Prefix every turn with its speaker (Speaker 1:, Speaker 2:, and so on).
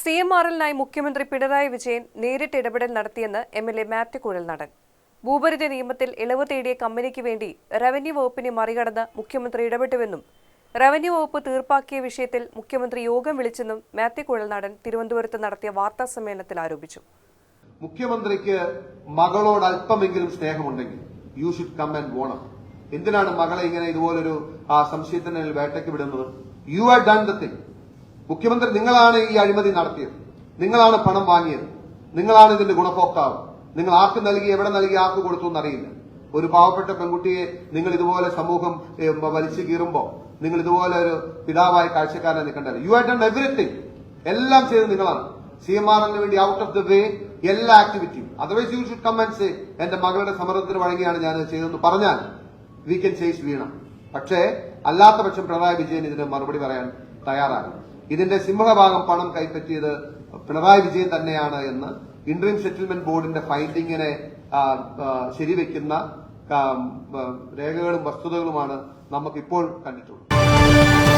Speaker 1: M ആറിലിനായി മുഖ്യമന്ത്രി പിണറായി വിജയൻ നേരിട്ട് ഇടപെടൽ നടത്തിയെന്ന് എം എൽ എ മാത്യു കുഴൽ നടൻ ഭൂപരിധി നിയമത്തിൽ ഇളവ് തേടിയ കമ്പനിക്ക് വേണ്ടി റവന്യൂ വകുപ്പിനെ മറികടന്ന് മുഖ്യമന്ത്രി ഇടപെട്ടുവെന്നും റവന്യൂ വകുപ്പ് തീർപ്പാക്കിയ വിഷയത്തിൽ മുഖ്യമന്ത്രി യോഗം വിളിച്ചെന്നും മാത്യു കുഴൽനാടൻ തിരുവനന്തപുരത്ത് നടത്തിയ വാർത്താ സമ്മേളനത്തിൽ ആരോപിച്ചു.
Speaker 2: മുഖ്യമന്ത്രിക്ക് മകളോട് അല്പമെങ്കിലും സ്നേഹമുണ്ടെങ്കിൽ യു ഷുഡ് കം ആൻഡ് വോണം എന്തിനാണ് മകളെ ഇങ്ങനെ ഇതുപോലൊരു ആ സംശയത്തിന് വേട്ടയ്ക്ക് വിടുന്നത്? You are done the thing മുഖ്യമന്ത്രി നിങ്ങളാണ് ഈ അഴിമതി നടത്തിയത്. നിങ്ങളാണ് പണം വാങ്ങിയത്. നിങ്ങളാണ് ഇതിന്റെ ഗുണഭോക്താവ്. നിങ്ങൾ ആർക്ക് നൽകി എവിടെ നൽകി ആർക്ക് കൊടുത്തു എന്നറിയില്ല. ഒരു പാവപ്പെട്ട പെൺകുട്ടിയെ നിങ്ങൾ ഇതുപോലെ സമൂഹം വലിച്ചു കീറുമ്പോ നിങ്ങൾ ഇതുപോലെ ഒരു പിതാവായ കാഴ്ചക്കാരനെ നിൽക്കേണ്ടത് യു ഹാവ് ഡൺ എവറിത്തിങ് എല്ലാം ചെയ്ത് നിങ്ങളാണ്. സി എം ആർ വേണ്ടി ഔട്ട് ഓഫ് ദ വേ എല്ലാ ആക്ടിവിറ്റിയും അതർവൈസ് യു ഷുഡ് കമൻസ് എന്റെ മകളുടെ സമ്മർദ്ദത്തിന് വഴങ്ങിയാണ് ഞാൻ ചെയ്തതെന്ന് പറഞ്ഞാൽ വി കൻ ചേസ് വീണ. പക്ഷേ അല്ലാത്ത പക്ഷം പിണറായി വിജയൻ ഇതിന് മറുപടി പറയാൻ തയ്യാറാകും ഇതിന്റെ സിംഹഭാഗം പണം കൈപ്പറ്റിയത് പിണറായി വിജയൻ തന്നെയാണ് എന്ന് ഇന്റീം സെറ്റിൽമെന്റ് ബോർഡിന്റെ ഫൈൻഡിങ്ങിനെ ശരിവെക്കുന്ന രേഖകളും വസ്തുതകളുമാണ് നമുക്കിപ്പോൾ കണ്ടിട്ടുള്ളത്.